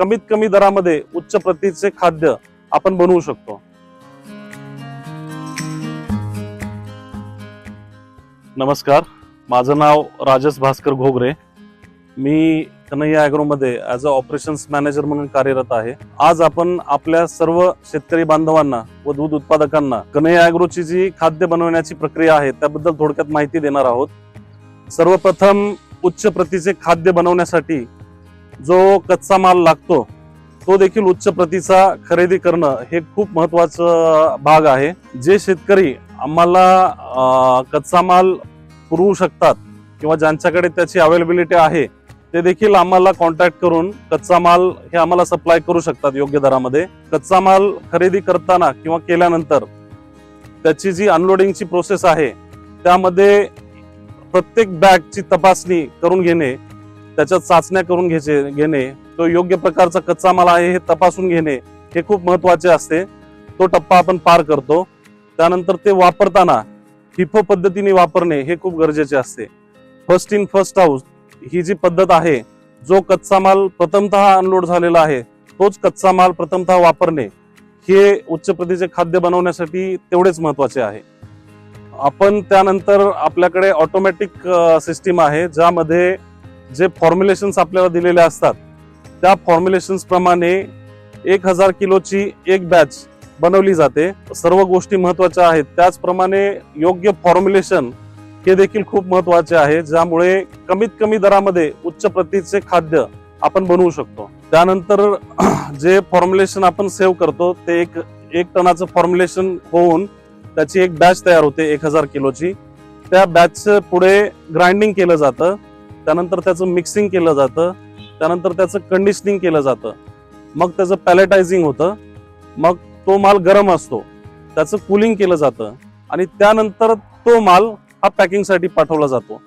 कमीत कमी दरामध्ये उच्च प्रतीचे खाद्य आपण बनवू शकतो. नमस्कार. माझं नाव राजेश भास्कर घोगरे. मी कन्हैया ॲग्रोमध्ये ॲज अ ऑपरेशन्स मॅनेजर म्हणून कार्यरत आहे. आज आपण आपल्या सर्व शेतकरी बांधवांना व दूध उत्पादकांना कन्हैया ॲग्रोची जी खाद्य बनवण्याची प्रक्रिया आहे त्याबद्दल थोडक्यात माहिती देणार आहोत. सर्वप्रथम उच्च प्रतीचे खाद्य बनवण्यासाठी जो कच्चा माल लागतो तो देखील उच्च प्रतीचा खरेदी करणं हे खूप महत्वाचं भाग आहे. जे शेतकरी आम्हाला कच्चा माल पुरवू शकतात किंवा ज्यांच्याकडे त्याची अवेलेबिलिटी आहे ते देखील आम्हाला कॉन्टॅक्ट करून कच्चा माल हे आम्हाला सप्लाय करू शकतात योग्य दरामध्ये. कच्चा माल खरेदी करताना किंवा केल्यानंतर त्याची जी अनलोडिंगची प्रोसेस आहे त्यामध्ये प्रत्येक बॅगची तपासणी करून घेणे त्याच्यात चाचण्या करून घ्यायचे घेणे तो योग्य प्रकारचा कच्चा माल आहे हे तपासून घेणे हे खूप महत्त्वाचे असते. तो टप्पा आपण पार करतो. त्यानंतर ते वापरताना हिफो पद्धतीने वापरणे हे खूप गरजेचे असते. फर्स्ट इन फर्स्ट हाऊस ही जी पद्धत आहे जो कच्चा माल प्रथमतः अनलोड झालेला आहे तोच कच्चा माल प्रथमतः वापरणे हे उच्च प्रतीचे खाद्य बनवण्यासाठी तेवढेच महत्त्वाचे आहे. आपण त्यानंतर आपल्याकडे ऑटोमॅटिक सिस्टीम आहे ज्यामध्ये जे फॉर्म्युलेशन्स आपल्याला दिलेले असतात त्या फॉर्म्युलेशन्सप्रमाणे एक हजार किलोची एक बॅच बनवली जाते. सर्व गोष्टी महत्त्वाच्या आहेत. त्याचप्रमाणे योग्य फॉर्म्युलेशन हे देखील खूप महत्त्वाचे आहे ज्यामुळे कमीत कमी दरामध्ये उच्च प्रतीचे खाद्य आपण बनवू शकतो. त्यानंतर जे फॉर्म्युलेशन आपण सेव्ह करतो ते एक एक टनाचं फॉर्म्युलेशन होऊन त्याची एक बॅच तयार होते एक हजार किलोची. त्या बॅचचं पुढे ग्राइंडिंग केलं जातं. त्यानंतर त्याचं मिक्सिंग केलं जातं त्यानंतर त्याचं कंडिशनिंग केलं जातं. मग त्याचं पॅलेटायझिंग होतं मग तो माल गरम असतो त्याचं कुलिंग केलं जातं आणि त्यानंतर तो माल हा पॅकिंगसाठी पाठवला जातो.